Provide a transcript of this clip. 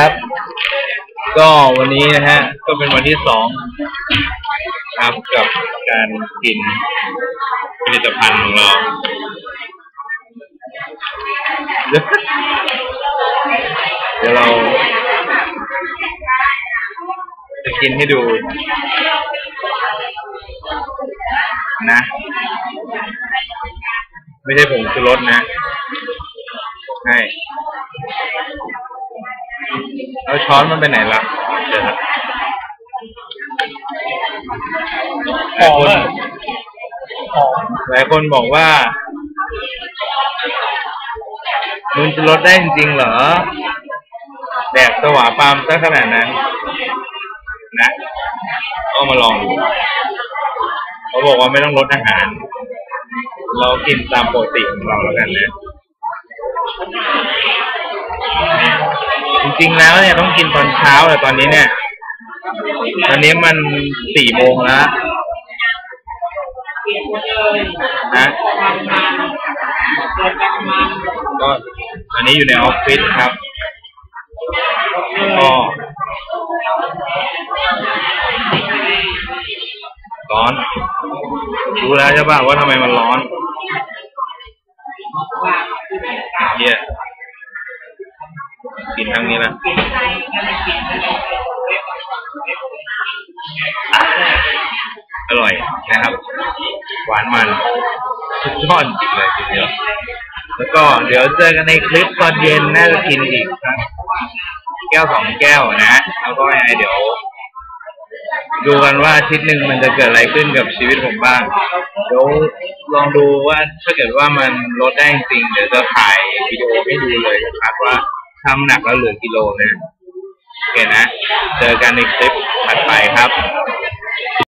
ครับ ก็วันนี้นะฮะ ก็เป็นวันที่สองครับกับการกินผลิตภัณฑ์ของเรา เดี๋ยวเราจะกินให้ดู นะ ไม่ใช่ผงชูรสนะ ใช่ แล้วช้อนมันไปไหนล่ะเดี๋ยวนะหลายคนหอมหลายคนบอกว่ามึงจะลดได้จริงๆเหรอ แดกสว่าปาล์มซะขนาดนั้น นะก็มาลองดูเขาบอกว่าไม่ต้องลดอาหาร เรากินตามปกติของเราแล้วกันนะจ ริง ๆ แล้วเนี่ยต้องกินตอนเช้าแต่ตอนนี้เนี่ย ตอนนี้มันสี่โมงแล้วนะก็อันนี้อยู่ในออฟฟิศครับ ก็ร้อน รู้แล้วใช่ป่ะว่าทำไมมันร้อนเฮีย กินทั้งนี้นะอร่อยนะครับ หวานมันสุดยอดเลยทีเดียวแล้วก็เดี๋ยวเจอกันในคลิปตอนเย็นน่าจะกินอีกสักแก้วสองแก้วนะ แล้วก็ยังไงเดี๋ยว ดูกันว่าอาทิตย์หนึ่งมันจะเกิดอะไรขึ้นกับชีวิตผมบ้าง เดี๋ยวลองดูว่าถ้าเกิดว่ามันลดได้จริงเดี๋ยวจะถ่ายวิดีโอให้ดูเลยนะครับว่า ทำหนักแล้วเหลือกิโลนะโอเคนะ เจอกันในคลิปถัดไปครับ